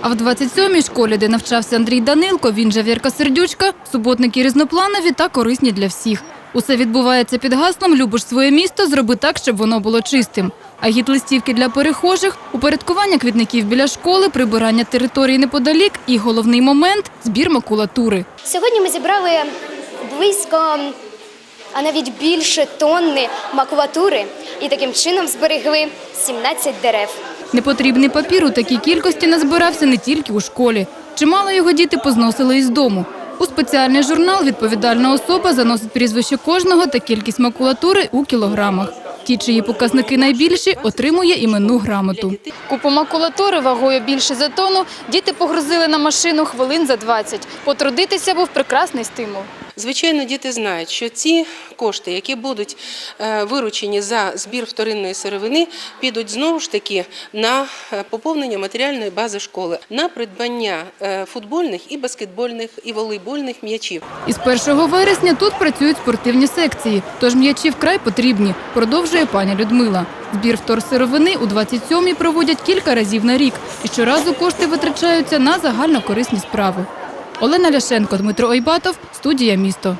А в 27-й школі, де навчався Андрій Данилко, він же Вірка Сердючка, суботники різнопланові та корисні для всіх. Усе відбувається під гаслом «Любиш своє місто, зроби так, щоб воно було чистим». А гіт-листівки для перехожих, упорядкування квітників біля школи, прибирання території неподалік і головний момент – збір макулатури. Сьогодні ми зібрали близько, а навіть більше тонни макулатури і таким чином зберегли 17 дерев. Непотрібний папір у такій кількості назбирався не тільки у школі. Чимало його діти позносили із дому. У спеціальний журнал відповідальна особа заносить прізвище кожного та кількість макулатури у кілограмах. Ті, чиї показники найбільші, отримує іменну грамоту. Купу макулатури вагою більше за тонну діти погрузили на машину хвилин за 20. Потрудитися був прекрасний стимул. Звичайно, діти знають, що ці кошти, які будуть е, виручені за збір вторинної сировини, підуть знову ж таки на е, поповнення матеріальної бази школи, на придбання е, футбольних і баскетбольних і волейбольних м'ячів. Із 1 вересня тут працюють спортивні секції, тож м'ячі вкрай потрібні, продовжує пані Людмила. Збір вторсировини у 27-й проводять кілька разів на рік, і щоразу кошти витрачаються на загальнокорисні справи. Олена Ляшенко, Дмитро Ойбатов, студія «Місто».